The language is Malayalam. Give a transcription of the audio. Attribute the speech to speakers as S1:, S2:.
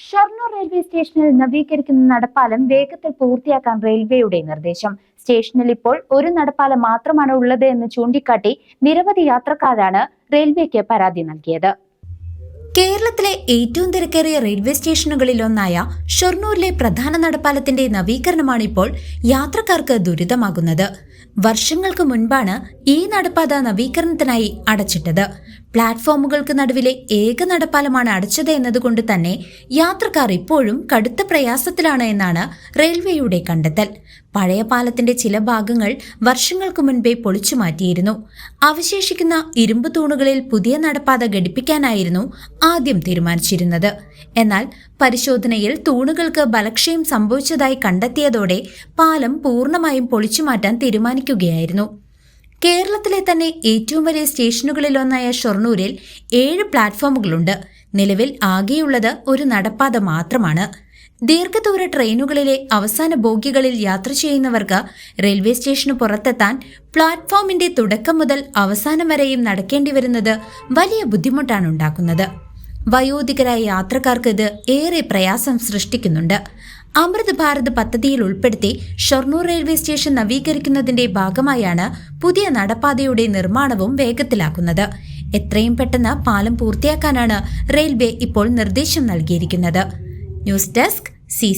S1: ഷൊർണൂർ റെയിൽവേ സ്റ്റേഷനിൽ നവീകരിക്കുന്ന നടപ്പാലം വേഗത്തിൽ പൂർത്തിയാക്കാൻ റെയിൽവേയുടെ നിർദ്ദേശം. സ്റ്റേഷനിൽ ഇപ്പോൾ ഒരു നടപ്പാലം മാത്രമാണ് ഉള്ളത് എന്ന് ചൂണ്ടിക്കാട്ടി നിരവധി യാത്രക്കാരാണ് റെയിൽവേക്ക് പരാതി നൽകിയത്.
S2: കേരളത്തിലെ ഏറ്റവും തിരക്കേറിയ റെയിൽവേ സ്റ്റേഷനുകളിൽ ഒന്നായ ഷൊർണൂരിലെ പ്രധാന നടപ്പാലത്തിന്റെ നവീകരണമാണ് ഇപ്പോൾ യാത്രക്കാർക്ക് ദുരിതമാകുന്നത്. വർഷങ്ങൾക്ക് മുൻപാണ് ഈ നടപ്പാത നവീകരണത്തിനായി അടച്ചിട്ടത്. പ്ലാറ്റ്ഫോമുകൾക്ക് നടുവിലെ ഏക നടപ്പാലമാണ് അടച്ചത് എന്നതുകൊണ്ട് തന്നെ യാത്രക്കാർ ഇപ്പോഴും കടുത്ത പ്രയാസത്തിലാണ് എന്നാണ് റെയിൽവേയുടെ കണ്ടെത്തൽ. പഴയ പാലത്തിന്റെ ചില ഭാഗങ്ങൾ വർഷങ്ങൾക്ക് മുൻപേ പൊളിച്ചു മാറ്റിയിരുന്നു. അവശേഷിക്കുന്ന ഇരുമ്പ് തൂണുകളിൽ പുതിയ നടപ്പാത ഘടിപ്പിക്കാനായിരുന്നു ആദ്യം തീരുമാനിച്ചിരുന്നത്. എന്നാൽ പരിശോധനയിൽ തൂണുകൾക്ക് ബലക്ഷയം സംഭവിച്ചതായി കണ്ടെത്തിയതോടെ പാലം പൂർണമായും പൊളിച്ചു മാറ്റാൻ തീരുമാനിക്കുകയായിരുന്നു. കേരളത്തിലെ തന്നെ ഏറ്റവും വലിയ സ്റ്റേഷനുകളിലൊന്നായ ഷൊർണൂരിൽ ഏഴ് പ്ലാറ്റ്ഫോമുകളുണ്ട്. നിലവിൽ ആകെയുള്ളത് ഒരു നടപ്പാത മാത്രമാണ്. ദീർഘദൂര ട്രെയിനുകളിലെ അവസാന ബോഗികളിൽ യാത്ര ചെയ്യുന്നവർക്ക് റെയിൽവേ സ്റ്റേഷന് പുറത്തെത്താൻ പ്ലാറ്റ്ഫോമിന്റെ തുടക്കം മുതൽ അവസാനം വരെയും നടക്കേണ്ടി വരുന്നത് വലിയ ബുദ്ധിമുട്ടാണ് ഉണ്ടാക്കുന്നത്. വയോധികരായ യാത്രക്കാർക്ക് ഇത് ഏറെ പ്രയാസം സൃഷ്ടിക്കുന്നുണ്ട്. അമൃത് ഭാരത് പദ്ധതിയിൽ ഉൾപ്പെടുത്തി ഷൊർണൂർ റെയിൽവേ സ്റ്റേഷൻ നവീകരിക്കുന്നതിന്റെ ഭാഗമായാണ് പുതിയ നടപ്പാതയുടെ നിർമ്മാണവും വേഗത്തിലാക്കുന്നത്. എത്രയും പെട്ടെന്ന് പാലം പൂർത്തിയാക്കാനാണ് റെയിൽവേ ഇപ്പോൾ നിർദ്ദേശം നൽകിയിരിക്കുന്നത്. News desk C